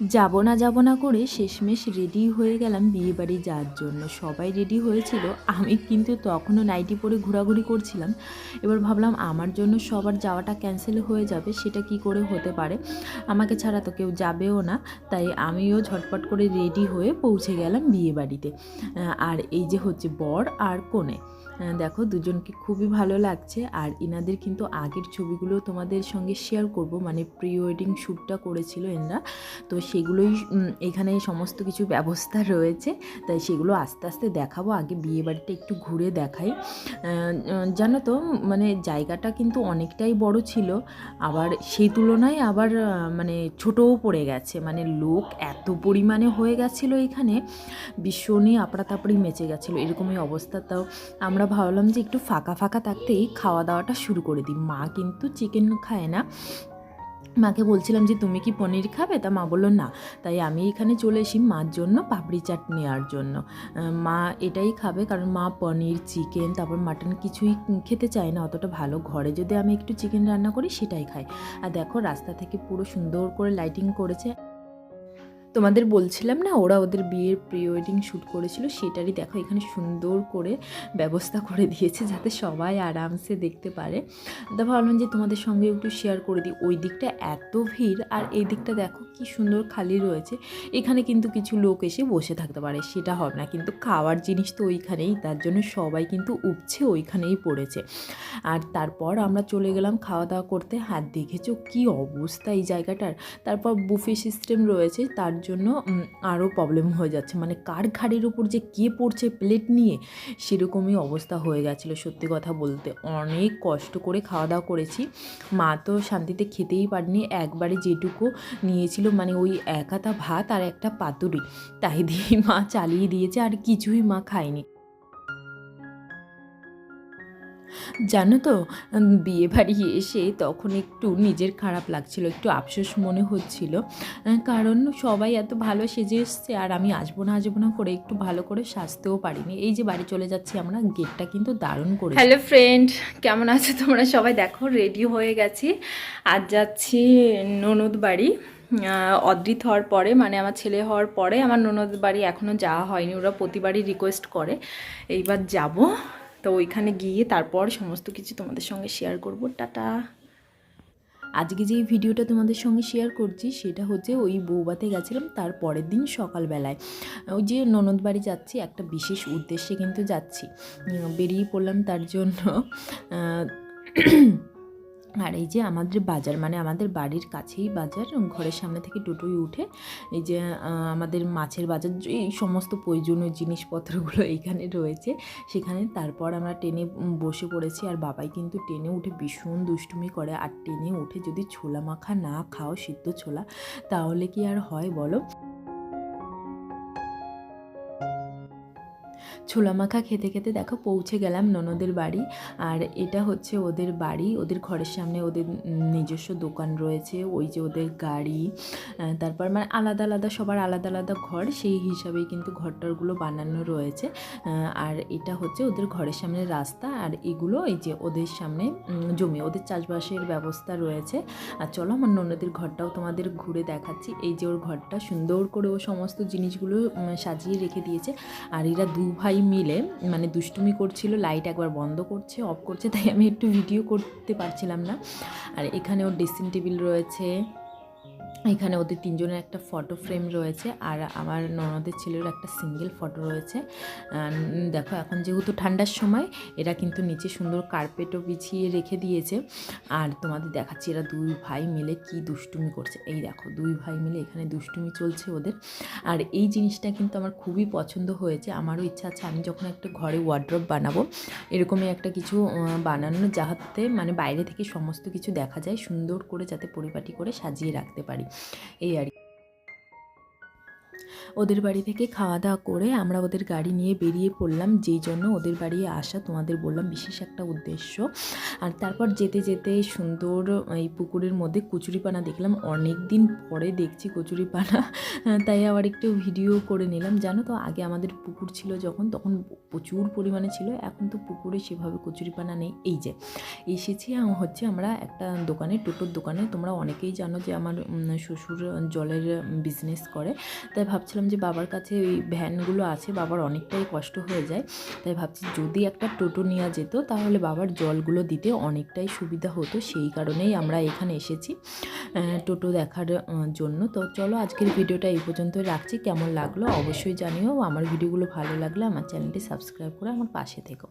যাব না যাব না করে শেষমেশ রেডি হয়ে গেলাম বিয়ে বাড়ি যাওয়ার জন্য। সবাই রেডি হয়েছিল। আমি কিন্তু তখনও নাইটি পরে ঘোরাঘুরি করছিলাম। এবার ভাবলাম আমার জন্য সবার যাওয়াটা ক্যান্সেল হয়ে যাবে, সেটা কি করে হতে পারে? আমাকে ছাড়া তো কেউ যাবেও না, তাই আমিও ঝটপট করে রেডি হয়ে পৌঁছে গেলাম বিয়ে বাড়িতে আর এই যে হচ্ছে বর আর কনে। দেখো দুজনকে খুবই ভালো লাগছে। আর ইনাদের কিন্তু আগের ছবিগুলো তোমাদের সঙ্গে শেয়ার করব। মানে প্রি ওয়েডিং শ্যুটটা করেছিল এনরা। তো সেগুলোই এখানে সমস্ত কিছু ব্যবস্থা রয়েছে। তাই সেগুলো আস্তে আস্তে দেখাবো। আগে বিয়ে বাড়িটা একটু ঘুরে দেখাই। জানো তো মানে জায়গাটা কিন্তু অনেকটাই বড় ছিল। আবার সেই তুলনায় আবার মানে ছোটও পড়ে গেছে। মানে লোক এত পরিমাণে হয়ে গেছিল এখানে। ভীষণই আপড়া তাপড়ি মেচে গেছিল। এরকমই অবস্থা। তাও আমরা ভাবলাম যে একটু ফাঁকা ফাঁকা থাকতেই খাওয়া দাওয়াটা শুরু করে দিই। মা কিন্তু চিকেন খায় না। মাকে বলছিলাম যে, তুমি কি পনির খাবে? তা মা বলল, না। তাই আমি এখানে চলে এসি মার জন্য পাপড়ি চাট নেওয়ার জন্য। মা এটাই খাবে কারণ মা পনির, চিকেন, তারপর মাটন কিছুই খেতে চায় না, অতটা ভালো। ঘরে যদি আমি একটু চিকেন রান্না করি সেটাই খাই আর দেখো, রাস্তা থেকে পুরো সুন্দর করে লাইটিং করেছে। তোমাদের বলছিলাম না, ওরা ওদের বিয়ের প্রি ওয়েডিং শ্যুট করেছিল, সেটারই দেখো, এখানে সুন্দর করে ব্যবস্থা করে দিয়েছে যাতে সবাই আরামসে দেখতে পারে। তা ভাবলাম যে তোমাদের সঙ্গে একটু শেয়ার করে দিই। ওই দিকটা এত ভিড়, আর এই দিকটা দেখো কি সুন্দর খালি রয়েছে। এখানে কিন্তু কিছু লোক এসে বসে থাকতে পারে, সেটা হবে না। কিন্তু খাওয়ার জিনিস তো ওইখানেই, তার জন্য সবাই কিন্তু উপছে ওইখানেই পড়েছে। আর তারপর আমরা চলে গেলাম খাওয়া দাওয়া করতে, হাত দেখেছ কি অবস্থা এই জায়গাটার? তারপর বুফে সিস্টেম রয়েছে, তার জন্য আরও প্রবলেম হয়ে যাচ্ছে। মানে কার ঘাড়ির উপর যে কে পড়ছে প্লেট নিয়ে, সেরকমই অবস্থা হয়ে গেছিল সত্যি কথা বলতে। অনেক কষ্ট করে খাওয়া দাওয়া করেছি। মা তো শান্তিতে খেতেই পারেনি। একবারে যেটুকু নিয়েছিল মানে ওই একাতা ভাত আর একটা পাতুরি। তাই দিয়ে মা চালিয়ে দিয়েছে, আর কিছুই মা খায়নি। জানো তো বিয়ে বাড়ি এসে তখন একটু নিজের খারাপ লাগছিল, একটু আফসোস মনে হচ্ছিল। কারণ সবাই এত ভালো সেজে এসছে আর আমি আসব না আসব না করে একটু ভালো করে সাজতেও পারিনি। এই যে বাড়ি চলে যাচ্ছি আমরা, গেটটা কিন্তু দারুণ করে হ্যালো ফ্রেন্ড কেমন আছো তোমরা সবাই? দেখো রেডি হয়ে গেছি। আজ যাচ্ছি ননদ বাড়ি। অদ্রিত হওয়ার পরে মানে আমার ছেলে হওয়ার পরে আমার ননদ বাড়ি এখনও যাওয়া হয়নি। ওরা প্রতিবারই রিকোয়েস্ট করে, এইবার যাব। তো ওইখানে গিয়ে তারপর সমস্ত কিছু তোমাদের সঙ্গে শেয়ার করব। টাটা। আজকে যে ভিডিওটা তোমাদের সঙ্গে শেয়ার করছি, সেটা হচ্ছে ওই বৌবাতে গেছিলাম তার পরের দিন সকালবেলায়। ওই যে ননদ বাড়ি যাচ্ছি, একটা বিশেষ উদ্দেশ্যে কিন্তু যাচ্ছি। বেরিয়ে পড়লাম তার জন্য আর এই যে আমাদের বাজার মানে আমাদের বাড়ির কাছেই বাজার, ঘরের সামনে থেকে টোটোই উঠে, এই যে আমাদের মাছের বাজার এই সমস্ত প্রয়োজনীয় জিনিসপত্রগুলো এখানে রয়েছে, সেখানে তারপর আমরা ট্রেনে বসে পড়েছি, আর বাবাই কিন্তু ট্রেনে উঠে ভীষণ দুষ্টুমি করে, আর ট্রেনে উঠে যদি ছোলা মাখা না খাও, সিদ্ধ ছোলা, তাহলে কি আর হয় বলো? ছোলা মাখা খেতে খেতে দেখো পৌঁছে গেলাম ননদের বাড়ি। আর এটা হচ্ছে ওদের বাড়ি, ওদের ঘরের সামনে ওদের নিজস্ব দোকান রয়েছে, ওই যে ওদের গাড়ি তারপর মানে আলাদা আলাদা, সবার আলাদা আলাদা ঘর, সেই হিসাবেই কিন্তু ঘরটারগুলো বানানো রয়েছে। আর এটা হচ্ছে ওদের ঘরের সামনে রাস্তা, আর এগুলো এই যে ওদের সামনে জমি, ওদের চাষবাসের ব্যবস্থা রয়েছে। আর চলো আমার ননদের ঘরটাও তোমাদের ঘুরে দেখাচ্ছি। এই যে ওর ঘরটা সুন্দর করে ও সমস্ত জিনিসগুলো সাজিয়ে রেখে দিয়েছে। আর এরা দু ভাই মিলে মানে দুষ্টুমি করছিল, লাইট একবার বন্ধ করছে, অফ করছে, তাই আমি একটু ভিডিও করতে পারছিলাম না। আর এখানে ওর ড্রেসিং টেবিল রয়েছে। এখানে ওদের তিনজনের একটা ফটো ফ্রেম রয়েছে আর আমার ননদের ছেলের একটা সিঙ্গেল ফটো রয়েছে। দেখো এখন যেহেতু ঠান্ডার সময়, এরা কিন্তু নিচে সুন্দর কার্পেটও বিছিয়ে রেখে দিয়েছে। আর তোমাদের দেখাচ্ছি, এরা দুই ভাই মিলে কি দুষ্টুমি করছে। এই দেখো, দুই ভাই মিলে এখানে দুষ্টুমি চলছে ওদের। আর এই জিনিসটা কিন্তু আমার খুবই পছন্দ হয়েছে। আমারও ইচ্ছা আছে, আমি যখন একটা ঘরে ওয়ার্ড্রপ বানাবো, এরকমই একটা কিছু বানানো যাতে মানে বাইরে থেকে সমস্ত কিছু দেখা যায়, সুন্দর করে যাতে পরিপাটি করে সাজিয়ে রাখতে পারি। এই আর কি। ওদের বাড়ি থেকে খাওয়া দাওয়া করে আমরা ওদের গাড়ি নিয়ে বেরিয়ে পড়লাম। যেই জন্য ওদের বাড়ি আসা তোমাদের বললাম বিশেষ একটা উদ্দেশ্য। আর তারপর যেতে যেতে সুন্দর এই পুকুরের মধ্যে কচুরিপানা দেখলাম। অনেক দিন পরে দেখছি কচুরিপানা। তাই আবার একটু ভিডিও করে নিলাম। জানো তো, আগে আমাদের পুকুর ছিল যখন, তখন প্রচুর পরিমাণে ছিল। এখন তো পুকুরে সেভাবে কচুরিপানা নেই। এই যে, এসেছি হচ্ছে আমরা একটা দোকানে, টোটোর দোকানে। তোমরা অনেকেই জানো যে আমার শ্বশুর জলের বিজনেস করে। তাই ভাবছিলাম যে বাবার কাছে ওই ভ্যানগুলো আছে, বাবার অনেকটাই কষ্ট হয়ে যায়। তাই ভাবছি যদি একটা টোটো নেওয়া যেত, তাহলে বাবার জলগুলো দিতে অনেকটাই সুবিধা হতো। সেই কারণেই আমরা এখানে এসেছি টোটো দেখার জন্য। তো চলো আজকের ভিডিওটা এই পর্যন্ত রাখছি। কেমন লাগল অবশ্যই জানিও। আমার ভিডিওগুলো ভালো লাগলে আমার চ্যানেলটি সাবস্ক্রাইব করে আমার পাশে থেকো।